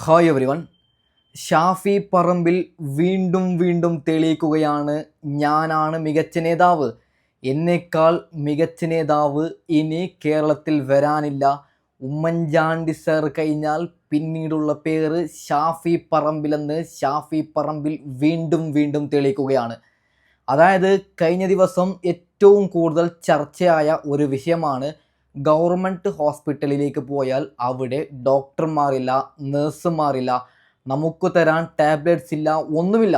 Hi everyone Shafi Parambil വീണ്ടും വീണ്ടും തെളിയിക്കുകയാണ്. ഞാനാണ് മികച്ച നേതാവ്. എന്നേക്കാൾ മികച്ച നേതാവ് ഇനി കേരളത്തിൽ വരാനില്ല. ഉമ്മൻചാണ്ടി സർ കഴിഞ്ഞാൽ പിന്നീടുള്ള പേര് ഷാഫി പറമ്പിലെന്ന് ഷാഫി പറമ്പിൽ വീണ്ടും വീണ്ടും തെളിയിക്കുകയാണ്. അതായത് കഴിഞ്ഞ ദിവസം ഏറ്റവും കൂടുതൽ ചർച്ചയായ ഒരു വിഷയമാണ് ഗവൺമെന്റ് ഹോസ്പിറ്റലിലേക്ക് പോയാൽ അവിടെ ഡോക്ടർമാരില്ല നേഴ്സുമാരില്ല നമുക്ക് തരാൻ ടാബ്ലറ്റ്സ് ഇല്ല ഒന്നുമില്ല.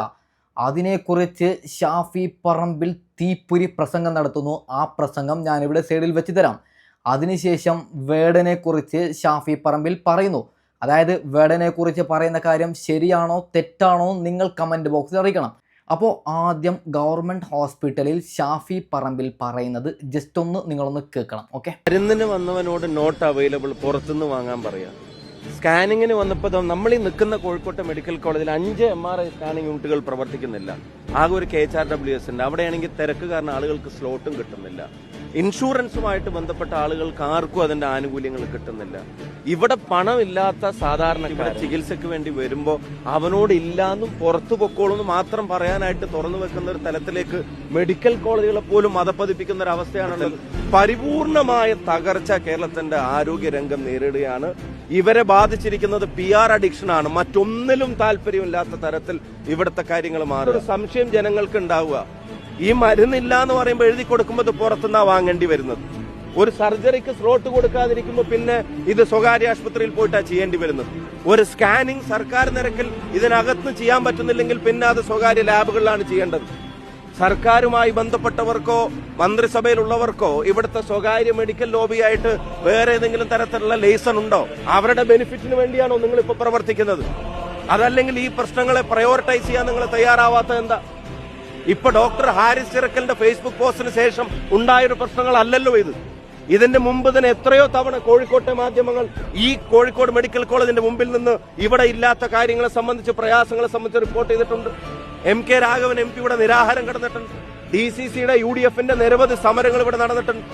അതിനെക്കുറിച്ച് ഷാഫി പറമ്പിൽ തീപ്പൊരി പ്രസംഗം നടത്തുന്നു. ആ പ്രസംഗം ഞാനിവിടെ സൈഡിൽ വെച്ച് തരാം. അതിനുശേഷം വേടനെക്കുറിച്ച് ഷാഫി പറമ്പിൽ പറയുന്നു. അതായത് വേടനെക്കുറിച്ച് പറയുന്ന കാര്യം ശരിയാണോ തെറ്റാണോ നിങ്ങൾ കമന്റ് ബോക്സിൽ അറിയിക്കണം. അപ്പോൾ ആദ്യം ഗവൺമെന്റ് ഹോസ്പിറ്റലിൽ ഷാഫി പറമ്പിൽ പറയുന്നത് ജസ്റ്റ് ഒന്ന് നിങ്ങളൊന്ന് കേൾക്കണം ഓക്കെ മരുന്നിന് വന്നവനോട് നോട്ട് അവൈലബിൾ പുറത്തുനിന്ന് വാങ്ങാൻ പറയാം. സ്കാനിങ്ങിന് വന്നപ്പോൾ നമ്മൾ ഈ നിൽക്കുന്ന കോഴിക്കോട്ടെ മെഡിക്കൽ കോളേജിൽ അഞ്ച് എം ആർ ഐ സ്കാനിങ് യൂണിറ്റുകൾ പ്രവർത്തിക്കുന്നില്ല. ആകെ ഒരു K H R W S ഉണ്ട്. അവിടെയാണെങ്കിൽ തിരക്ക് കാരണം ആളുകൾക്ക് സ്ലോട്ടും കിട്ടുന്നില്ല. ഇൻഷുറൻസുമായിട്ട് ബന്ധപ്പെട്ട ആളുകൾക്ക് ആർക്കും അതിന്റെ ആനുകൂല്യങ്ങൾ കിട്ടുന്നില്ല. ഇവിടെ പണമില്ലാത്ത സാധാരണക്കാർ ചികിത്സയ്ക്ക് വേണ്ടി വരുമ്പോൾ അവനോട് ഇല്ലാന്നും പുറത്തു പൊക്കോളൂന്ന് മാത്രം പറയാനായിട്ട് തുറന്നു വെക്കുന്ന ഒരു തലത്തിലേക്ക് മെഡിക്കൽ കോളേജുകളെ പോലും മതപ്പതിപ്പിക്കുന്ന ഒരു അവസ്ഥയാണുള്ളത്. പരിപൂർണമായ തകർച്ച കേരളത്തിന്റെ ആരോഗ്യ രംഗം നേരിടുകയാണ്. ഇവരെ ബാധിച്ചിരിക്കുന്നത് പി ആർ അഡിക്ഷൻ ആണ്. മറ്റൊന്നിലും താല്പര്യമില്ലാത്ത തരത്തിൽ ഇവിടുത്തെ കാര്യങ്ങൾ മാറും ഒരു സംശയം ജനങ്ങൾക്ക് ഉണ്ടാവുക ഈ മരുന്നില്ല എന്ന് പറയുമ്പോൾ എഴുതി കൊടുക്കുമ്പോൾ ഇത് പുറത്തുനിന്നാ വാങ്ങേണ്ടി വരുന്നത്. ഒരു സർജറിക്ക് സ്ലോട്ട് കൊടുക്കാതിരിക്കുമ്പോൾ പിന്നെ ഇത് സ്വകാര്യ ആശുപത്രിയിൽ പോയിട്ടാ ചെയ്യേണ്ടി വരുന്നത്. ഒരു സ്കാനിങ് സർക്കാർ നിരക്കിൽ ഇതിനകത്ത് ചെയ്യാൻ പറ്റുന്നില്ലെങ്കിൽ പിന്നെ അത് സ്വകാര്യ ലാബുകളിലാണ് ചെയ്യേണ്ടത്. സർക്കാരുമായി ബന്ധപ്പെട്ടവർക്കോ മന്ത്രിസഭയിലുള്ളവർക്കോ ഇവിടുത്തെ സ്വകാര്യ മെഡിക്കൽ ലോബിയായിട്ട് വേറെ ഏതെങ്കിലും തരത്തിലുള്ള ലൈസൺ ഉണ്ടോ? അവരുടെ ബെനിഫിറ്റിന് വേണ്ടിയാണോ നിങ്ങൾ ഇപ്പൊ പ്രവർത്തിക്കുന്നത്? അതല്ലെങ്കിൽ ഈ പ്രശ്നങ്ങളെ പ്രയോറിറ്റൈസ് ചെയ്യാൻ നിങ്ങൾ തയ്യാറാവാത്ത എന്താ? ഇപ്പൊ ഡോക്ടർ ഹാരിസ് ചിറക്കലിന്റെ ഫേസ്ബുക്ക് പോസ്റ്റിന് ശേഷം ഉണ്ടായൊരു പ്രശ്നങ്ങളല്ലല്ലോ ഇത്. ഇതിന്റെ മുമ്പ് തന്നെ എത്രയോ തവണ കോഴിക്കോട്ടെ മാധ്യമങ്ങൾ ഈ കോഴിക്കോട് മെഡിക്കൽ കോളേജിന്റെ മുമ്പിൽ നിന്ന് ഇവിടെ ഇല്ലാത്ത കാര്യങ്ങളെ സംബന്ധിച്ച് പ്രയാസങ്ങളെ സംബന്ധിച്ച് റിപ്പോർട്ട് ചെയ്തിട്ടുണ്ട്. എം കെ രാഘവൻ എം പിയുടെ നിരാഹാരം കിടന്നിട്ടുണ്ട്. ഡി സി സിയുടെ യു ഡി എഫിന്റെ നിരവധി സമരങ്ങൾ ഇവിടെ നടന്നിട്ടുണ്ട്.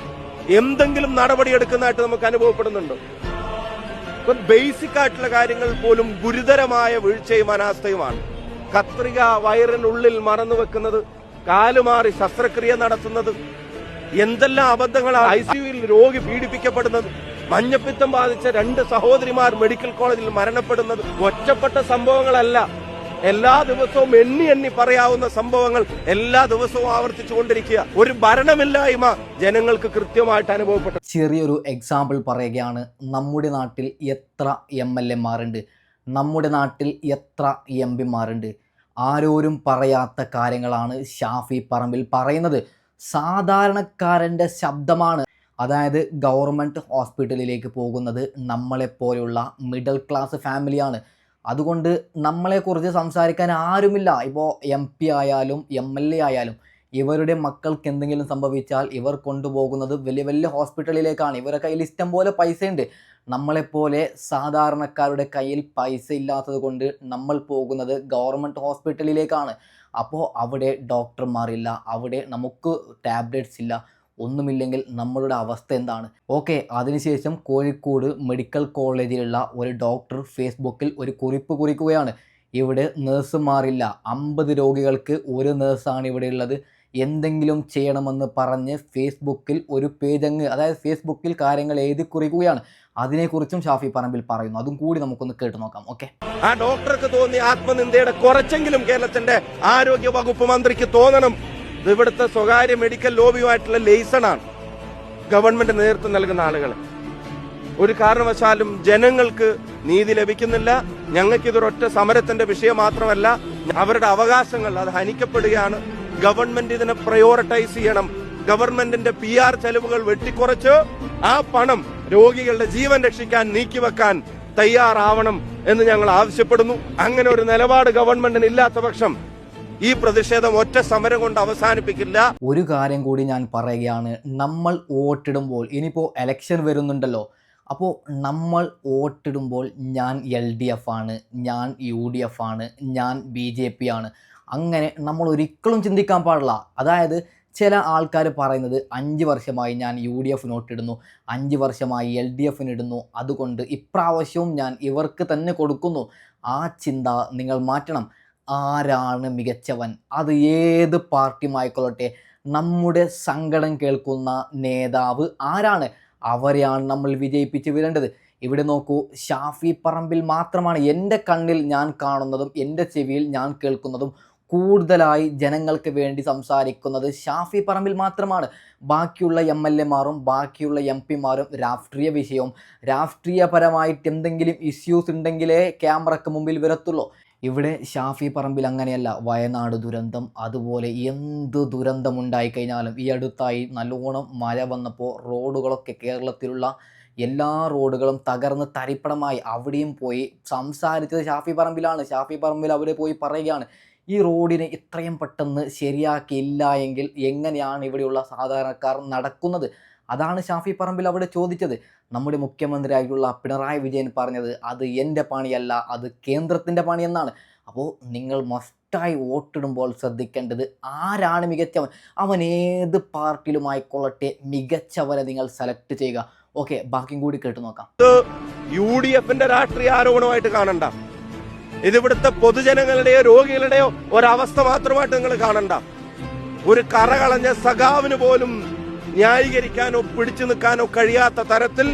എന്തെങ്കിലും നടപടി എടുക്കുന്നതായിട്ട് നമുക്ക് അനുഭവപ്പെടുന്നുണ്ടോ? ബേസിക് ആയിട്ടുള്ള കാര്യങ്ങൾ പോലും ഗുരുതരമായ വീഴ്ചയും അനാസ്ഥയുമാണ്. കത്രിക വയറിനുള്ളിൽ മറന്നു വെക്കുന്നത് കാലുമാറി ശസ്ത്രക്രിയ നടത്തുന്നത് എന്തെല്ലാം അബദ്ധങ്ങളാണ് ഐ സിയുയിൽ രോഗി പീഡിപ്പിക്കപ്പെടുന്നത് മഞ്ഞപ്പിത്തം ബാധിച്ച രണ്ട് സഹോദരിമാർ മെഡിക്കൽ കോളേജിൽ മരണപ്പെടുന്നത് ഒറ്റപ്പെട്ട സംഭവങ്ങളല്ല. എല്ലാ ദിവസവും എണ്ണി എണ്ണി പറയാവുന്ന സംഭവങ്ങൾ എല്ലാ ദിവസവും ആവർത്തിച്ചുകൊണ്ടിരിക്കുക ഒരു ഭരണമില്ലായ്മ ജനങ്ങൾക്ക് കൃത്യമായിട്ട് അനുഭവപ്പെട്ടു. ചെറിയൊരു എക്സാമ്പിൾ പറയുകയാണ് നമ്മുടെ നാട്ടിൽ എത്ര എം എൽ എമാരുണ്ട് നമ്മുടെ നാട്ടിൽ എത്ര എം പിമാരുണ്ട്? ആരോരും പറയാത്ത കാര്യങ്ങളാണ് ഷാഫി പറമ്പിൽ പറയുന്നത്. സാധാരണക്കാരന്റെ ശബ്ദമാണ്. അതായത് ഗവൺമെന്റ് ഹോസ്പിറ്റലിലേക്ക് പോകുന്നത് നമ്മളെപ്പോലെയുള്ള മിഡിൽ ക്ലാസ് ഫാമിലിയാണ് അതുകൊണ്ട് നമ്മളെക്കുറിച്ച് സംസാരിക്കാൻ ആരുമില്ല. ഇപ്പോൾ എം പി ആയാലും എം എൽ എ ആയാലും ഇവരുടെ മക്കൾക്ക് എന്തെങ്കിലും സംഭവിച്ചാൽ ഇവർ കൊണ്ടുപോകുന്നത് വലിയ വലിയ ഹോസ്പിറ്റലിലേക്കാണ്. ഇവരുടെ കയ്യിൽ ഇഷ്ടം പോലെ പൈസയുണ്ട്. നമ്മളെപ്പോലെ സാധാരണക്കാരുടെ കയ്യിൽ പൈസ ഇല്ലാത്തത് കൊണ്ട് നമ്മൾ പോകുന്നത് ഗവൺമെന്റ് ഹോസ്പിറ്റലിലേക്കാണ്. അപ്പോൾ അവിടെ ഡോക്ടർമാരില്ല. അവിടെ നമുക്ക് ടാബ്ലറ്റ്സ് ഇല്ല. ഒന്നുമില്ലെങ്കിൽ നമ്മളുടെ അവസ്ഥ എന്താണ്? ഓക്കെ അതിനുശേഷം കോഴിക്കോട് മെഡിക്കൽ കോളേജിലുള്ള ഒരു ഡോക്ടർ ഫേസ്ബുക്കിൽ ഒരു കുറിപ്പ് കുറിക്കുകയാണ്. ഇവിടെ നേഴ്സുമാരില്ല. അമ്പത് രോഗികൾക്ക് ഒരു നേഴ്സാണ് ഇവിടെ ഉള്ളത്. എന്തെങ്കിലും ചെയ്യണമെന്ന് പറഞ്ഞ് ഫേസ്ബുക്കിൽ ഒരു പേജ് അങ്ങ് അതായത് ഫേസ്ബുക്കിൽ കാര്യങ്ങൾ എഴുതി കുറിക്കുകയാണ്. അതിനെക്കുറിച്ചും ഷാഫി പറമ്പിൽ പറയുന്നു. അതും കൂടി നമുക്കൊന്ന് കേട്ടു നോക്കാം. ഓക്കെ. ആ ഡോക്ടർക്ക് തോന്നിയ ആത്മനിന്ദയുടെ കുറച്ചെങ്കിലും കേരളത്തിന്റെ ആരോഗ്യ വകുപ്പ് മന്ത്രിക്ക് തോന്നണം. ഇത് ഇവിടുത്തെ സ്വകാര്യ മെഡിക്കൽ ലോബിയുമായിട്ടുള്ള ലേസണാണ്. ഗവൺമെന്റ് നേതൃത്വം നൽകുന്ന ആളുകൾ ഒരു കാരണവശാലും ജനങ്ങൾക്ക് നീതി ലഭിക്കുന്നില്ല. ഞങ്ങൾക്ക് ഇതൊരൊറ്റ സമരത്തിന്റെ വിഷയം മാത്രമല്ല അവരുടെ അവകാശങ്ങൾ അത് ഹനിക്കപ്പെടുകയാണ്. ഗവൺമെന്റ് ഇതിനെ പ്രയോറിറ്റൈസ് ചെയ്യണം. ഗവൺമെന്റിന്റെ പി ആർ ചെലവുകൾ വെട്ടിക്കുറച്ച് ആ പണം രോഗികളുടെ ജീവൻ രക്ഷിക്കാൻ നീക്കിവെക്കാൻ തയ്യാറാവണം എന്ന് ഞങ്ങൾ ആവശ്യപ്പെടുന്നു. അങ്ങനെ ഒരു നിലപാട് ഗവൺമെന്റിന് ഇല്ലാത്ത പക്ഷം ഈ പ്രതിഷേധം ഒറ്റ സമരം കൊണ്ട് അവസാനിപ്പിക്കില്ല. ഒരു കാര്യം കൂടി ഞാൻ പറയുകയാണ്. നമ്മൾ വോട്ടിടുമ്പോൾ ഇനിയിപ്പോൾ എലക്ഷൻ വരുന്നുണ്ടല്ലോ. അപ്പോൾ നമ്മൾ വോട്ടിടുമ്പോൾ ഞാൻ എൽ ഡി എഫ് ആണ് ഞാൻ യു ഡി എഫ് ആണ് ഞാൻ ബി ജെ പി ആണ്. അങ്ങനെ നമ്മൾ ഒരിക്കലും ചിന്തിക്കാൻ പാടില്ല. അതായത് ചില ആൾക്കാർ പറയുന്നത് അഞ്ച് വർഷമായി ഞാൻ യു ഡി എഫ് നോട്ടിടുന്നു അഞ്ച് വർഷമായി എൽ ഡി എഫിന് ഇടുന്നു. അതുകൊണ്ട് ഇപ്രാവശ്യവും ഞാൻ ഇവർക്ക് തന്നെ കൊടുക്കുന്നു. ആ ചിന്ത നിങ്ങൾ മാറ്റണം. ആരാണ് മികച്ചവൻ? അത് ഏത് പാർട്ടിയുമായിക്കൊള്ളട്ടെ? നമ്മുടെ സങ്കടം കേൾക്കുന്ന നേതാവ് ആരാണ്? അവരെയാണ് നമ്മൾ വിജയിപ്പിച്ച് വിടേണ്ടത്. ഇവിടെ നോക്കൂ ഷാഫി പറമ്പിൽ മാത്രമാണ് എന്റെ കണ്ണിൽ ഞാൻ കാണുന്നതും എന്റെ ചെവിയിൽ ഞാൻ കേൾക്കുന്നതും കൂടുതലായി ജനങ്ങൾക്ക് വേണ്ടി സംസാരിക്കുന്നത് ഷാഫി പറമ്പിൽ മാത്രമാണ്. ബാക്കിയുള്ള എം എൽ എമാരും ബാക്കിയുള്ള എം പിമാരും രാഷ്ട്രീയ വിഷയവും രാഷ്ട്രീയപരമായിട്ട് എന്തെങ്കിലും ഇഷ്യൂസ് ഉണ്ടെങ്കിലേ ക്യാമറയ്ക്ക് മുമ്പിൽ വരത്തുള്ളൂ. ഇവിടെ ഷാഫി പറമ്പിൽ അങ്ങനെയല്ല. വയനാട് ദുരന്തം അതുപോലെ എന്ത് ദുരന്തമുണ്ടായി കഴിഞ്ഞാലും ഈ അടുത്തായി നല്ലോണം മഴ വന്നപ്പോൾ റോഡുകളൊക്കെ കേരളത്തിലുള്ള എല്ലാ റോഡുകളും തകർന്ന് തരിപ്പണമായി. അവിടെയും പോയി സംസാരിച്ചത് ഷാഫി പറമ്പിലാണ്. ഷാഫി പറമ്പിൽ അവിടെ പോയി പറയുകയാണ് ഈ റോഡിനെ ഇത്രയും പെട്ടെന്ന് ശരിയാക്കിയില്ല എങ്കിൽ എങ്ങനെയാണ് ഇവിടെയുള്ള സാധാരണക്കാർ നടക്കുന്നത്? അതാണ് ഷാഫി പറമ്പിൽ അവിടെ ചോദിച്ചത്. നമ്മുടെ മുഖ്യമന്ത്രിയായിട്ടുള്ള പിണറായി വിജയൻ പറഞ്ഞത് അത് എന്റെ പണിയല്ല അത് കേന്ദ്രത്തിന്റെ പണിയെന്നാണ്. അപ്പോൾ നിങ്ങൾ മസ്റ്റായി വോട്ടിടുമ്പോൾ ശ്രദ്ധിക്കേണ്ടത് ആരാണ് മികച്ചവൻ? അവൻ ഏത് പാർട്ടിയിലുമായിക്കൊള്ളട്ടെ മികച്ചവരെ നിങ്ങൾ സെലക്ട് ചെയ്യുക. ഓക്കെ ബാക്കിയും കൂടി കേട്ട് നോക്കാം. യു ഡി എഫിന്റെ രാഷ്ട്രീയ ആരോപണമായിട്ട് കാണണ്ട. ഇതിവിടുത്തെ പൊതുജനങ്ങളുടെയോ രോഗികളുടെയോ ഒരവസ്ഥ മാത്രമായിട്ട് നിങ്ങൾ കാണണ്ട. ഒരു കറകളഞ്ഞ സഖാവിന് പോലും ന്യായീകരിക്കാനോ പിടിച്ചു നിൽക്കാനോ കഴിയാത്ത തരത്തിൽ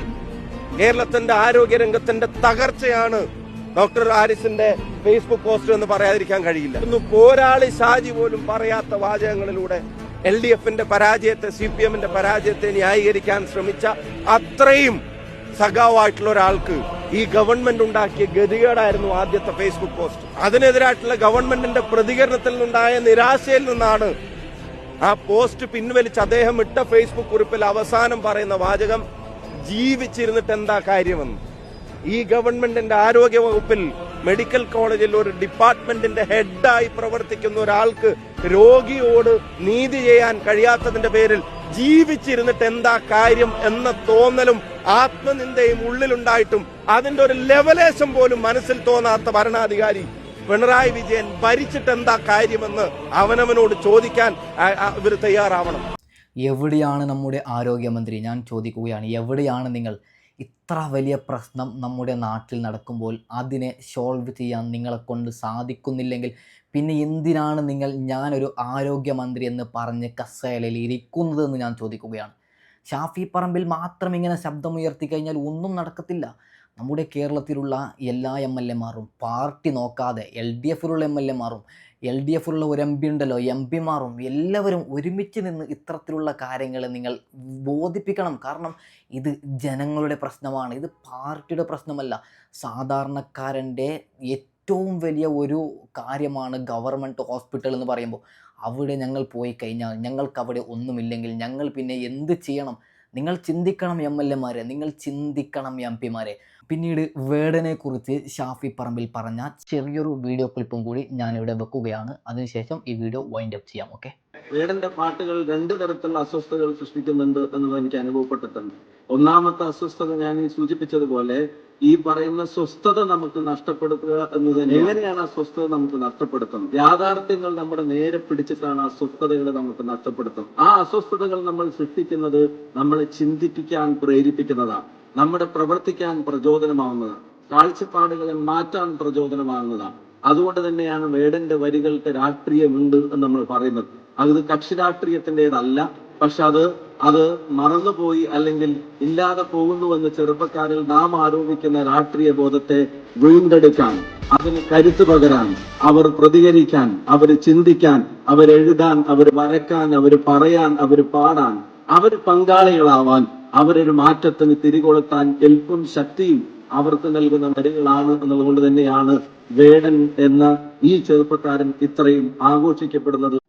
കേരളത്തിന്റെ ആരോഗ്യ രംഗത്തിന്റെ തകർച്ചയാണ് ഡോക്ടർ ആരിസിന്റെ ഫേസ്ബുക്ക് പോസ്റ്റ് എന്ന് പറയാതിരിക്കാൻ കഴിയില്ല. ഇന്ന് പോരാളി ഷാജി പോലും പറയാത്ത വാചകങ്ങളിലൂടെ എൽ ഡി എഫിന്റെ പരാജയത്തെ സി പി എമ്മിന്റെ പരാജയത്തെ ന്യായീകരിക്കാൻ ശ്രമിച്ച അത്രയും സഖാവായിട്ടുള്ള ഒരാൾക്ക് ഈ ഗവൺമെന്റ് ഉണ്ടാക്കിയ ഗതികേടായിരുന്നു ആദ്യത്തെ ഫേസ്ബുക്ക് പോസ്റ്റ്. അതിനെതിരായിട്ടുള്ള ഗവൺമെന്റിന്റെ പ്രതികരണത്തിൽ നിന്നുണ്ടായ നിരാശയിൽ നിന്നാണ് ആ പോസ്റ്റ് പിൻവലിച്ച് അദ്ദേഹം ഇട്ട ഫേസ്ബുക്ക് കുറിപ്പിൽ അവസാനം പറയുന്ന വാചകം ജീവിച്ചിരുന്നിട്ട് എന്താ കാര്യമെന്ന്? ഈ ഗവൺമെന്റിന്റെ ആരോഗ്യ വകുപ്പിൽ മെഡിക്കൽ കോളേജിൽ ഒരു ഡിപ്പാർട്ട്മെന്റിന്റെ ഹെഡായി പ്രവർത്തിക്കുന്ന ഒരാൾക്ക് രോഗിയോട് നീതി ചെയ്യാൻ കഴിയാത്തതിന്റെ പേരിൽ ജീവിച്ചിരുന്നിട്ട് എന്താ കാര്യം എന്ന തോന്നലും ആത്മനിന്ദയും ഉള്ളിലുണ്ടായിട്ടും അതിന്റെ ഒരു ലെവലേശം പോലും മനസ്സിൽ തോന്നാത്ത ഭരണാധികാരി പിണറായി വിജയൻ ഭരിച്ചിട്ട് എന്താ കാര്യമെന്ന് അവനവനോട് ചോദിക്കാൻ ഇവർ തയ്യാറാവണം. എവിടെയാണ് നമ്മുടെ ആരോഗ്യമന്ത്രി? ഞാൻ ചോദിക്കുകയാണ് എവിടെയാണ് നിങ്ങൾ? ഇത്ര വലിയ പ്രശ്നം നമ്മുടെ നാട്ടിൽ നടക്കുമ്പോൾ അതിനെ സോൾവ് ചെയ്യാൻ നിങ്ങളെ കൊണ്ട് സാധിക്കുന്നില്ലെങ്കിൽ പിന്നെ എന്തിനാണ് നിങ്ങൾ ഞാനൊരു ആരോഗ്യമന്ത്രി എന്ന് പറഞ്ഞ് കസേലയിൽ ഇരിക്കുന്നതെന്ന് ഞാൻ ചോദിക്കുകയാണ്. ഷാഫി പറമ്പിൽ മാത്രം ഇങ്ങനെ ശബ്ദമുയർത്തി കഴിഞ്ഞാൽ ഒന്നും നടക്കത്തില്ല. നമ്മുടെ കേരളത്തിലുള്ള എല്ലാ എം എൽ എമാരും പാർട്ടി നോക്കാതെ എൽ ഡി എഫിലുള്ള എം എൽ എമാരും എൽ ഡി എഫിലുള്ള ഒരു എം പി ഉണ്ടല്ലോ എം പിമാരും എല്ലാവരും ഒരുമിച്ച് നിന്ന് ഇത്തരത്തിലുള്ള കാര്യങ്ങൾ നിങ്ങൾ ബോധിപ്പിക്കണം. കാരണം ഇത് ജനങ്ങളുടെ പ്രശ്നമാണ്. ഇത് പാർട്ടിയുടെ പ്രശ്നമല്ല. സാധാരണക്കാരന്റെ ഏറ്റവും വലിയ ഒരു കാര്യമാണ് ഗവൺമെന്റ് ഹോസ്പിറ്റൽ എന്ന് പറയുമ്പോൾ അവിടെ ഞങ്ങൾ പോയി കഴിഞ്ഞാൽ ഞങ്ങൾക്ക് അവിടെ ഒന്നുമില്ലെങ്കിൽ ഞങ്ങൾ പിന്നെ എന്ത് ചെയ്യണം? നിങ്ങൾ ചിന്തിക്കണം എം എൽ എമാരെ നിങ്ങൾ ചിന്തിക്കണം എം പിമാരെ. പിന്നീട് വേർഡിനെ കുറിച്ച് ഷാഫി പറമ്പിൽ പറഞ്ഞ ചെറിയൊരു വീഡിയോ ക്ലിപ്പും കൂടി ഞാനിവിടെ വെക്കുകയാണ്. അതിനുശേഷം ഈ വീഡിയോ വൈൻഡ് അപ്പ് ചെയ്യാം ഓക്കെ വേടന്റെ പാട്ടുകൾ രണ്ട് തരത്തിലുള്ള അസ്വസ്ഥതകൾ സൃഷ്ടിക്കുന്നുണ്ട് എന്നത് എനിക്ക് അനുഭവപ്പെട്ടിട്ടുണ്ട്. ഒന്നാമത്തെ അസ്വസ്ഥത ഞാൻ ഈ സൂചിപ്പിച്ചതുപോലെ ഈ പറയുന്ന സ്വസ്ഥത നമുക്ക് നഷ്ടപ്പെടുത്തുക എന്നത് എങ്ങനെയാണ് ആ സ്വസ്ഥത നമുക്ക് നഷ്ടപ്പെടുത്തുന്നത്? യാഥാർത്ഥ്യങ്ങൾ നമ്മുടെ നേരെ പിടിച്ചിട്ടാണ് ആ സ്വസ്ഥതകൾ നമുക്ക് നഷ്ടപ്പെടുത്തുന്നത്. ആ അസ്വസ്ഥതകൾ നമ്മൾ സൃഷ്ടിക്കുന്നത് നമ്മളെ ചിന്തിപ്പിക്കാൻ പ്രേരിപ്പിക്കുന്നതാണ്. നമ്മുടെ പ്രവർത്തിക്കാൻ പ്രചോദനമാവുന്നതാണ്. കാഴ്ചപ്പാടുകളെ മാറ്റാൻ പ്രചോദനമാകുന്നതാണ് അതുകൊണ്ട് തന്നെയാണ് വേടന്റെ വരികൾക്ക് രാഷ്ട്രീയമുണ്ട് എന്ന് നമ്മൾ പറയുന്നത്. അത് കക്ഷി രാഷ്ട്രീയത്തിന്റെതല്ല പക്ഷെ അത് അത് മറന്നുപോയി അല്ലെങ്കിൽ ഇല്ലാതെ പോകുന്നുവെന്ന് ചെറുപ്പക്കാരിൽ നാം ആരോപിക്കുന്ന രാഷ്ട്രീയ ബോധത്തെ വീണ്ടെടുക്കാൻ അതിന് കരുത്ത് പകരാൻ അവർ പ്രതികരിക്കാൻ അവർ ചിന്തിക്കാൻ അവരെഴുതാൻ അവർ വരക്കാൻ അവർ പറയാൻ അവർ പാടാൻ അവർ പങ്കാളികളാവാൻ അവരൊരു മാറ്റത്തിന് തിരികൊളുത്താൻ എൽപ്പും ശക്തിയും അവർക്ക് നൽകുന്ന വരികളാണ് എന്നതുകൊണ്ട് തന്നെയാണ് വേടൻ എന്ന ഈ ചെറുപ്പക്കാരൻ ഇത്രയും ആഘോഷിക്കപ്പെടുന്നത്.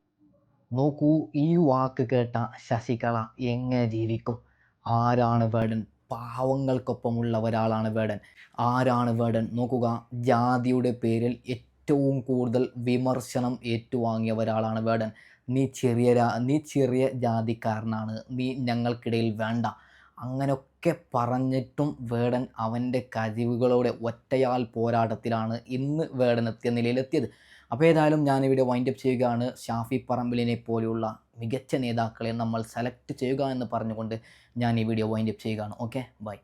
നോക്കൂ ഈ വാക്ക് കേട്ട ശശികള എങ്ങനെ ജീവിക്കും? ആരാണ് വേടൻ? പാവങ്ങൾക്കൊപ്പമുള്ള ഒരാളാണ് വേടൻ. ആരാണ് വേടൻ? നോക്കുക ജാതിയുടെ പേരിൽ ഏറ്റവും കൂടുതൽ വിമർശനം ഏറ്റുവാങ്ങിയ ഒരാളാണ് വേടൻ. നീ ചെറിയ നീ ചെറിയ ജാതിക്കാരനാണ്. നീ ഞങ്ങൾക്കിടയിൽ വേണ്ട. അങ്ങനെയൊക്കെ പറഞ്ഞിട്ടും വേടൻ അവന്റെ കഴിവുകളോടെ ഒറ്റയാൾ പോരാട്ടത്തിലാണ് ഇന്ന് വേടൻ എത്തിയ നിലയിലെത്തിയത്. അപ്പോൾ ഏതായാലും വൈൻഡ് വൈൻഡപ്പ് ചെയ്യുകയാണ്. ഷാഫി പറമ്പിലിനെ പോലെയുള്ള മികച്ച നേതാക്കളെ നമ്മൾ സെലക്ട് ചെയ്യുക എന്ന് പറഞ്ഞുകൊണ്ട് ഞാൻ ഈ വീഡിയോ വൈൻഡപ്പ് ചെയ്യുകയാണ്. Okay bye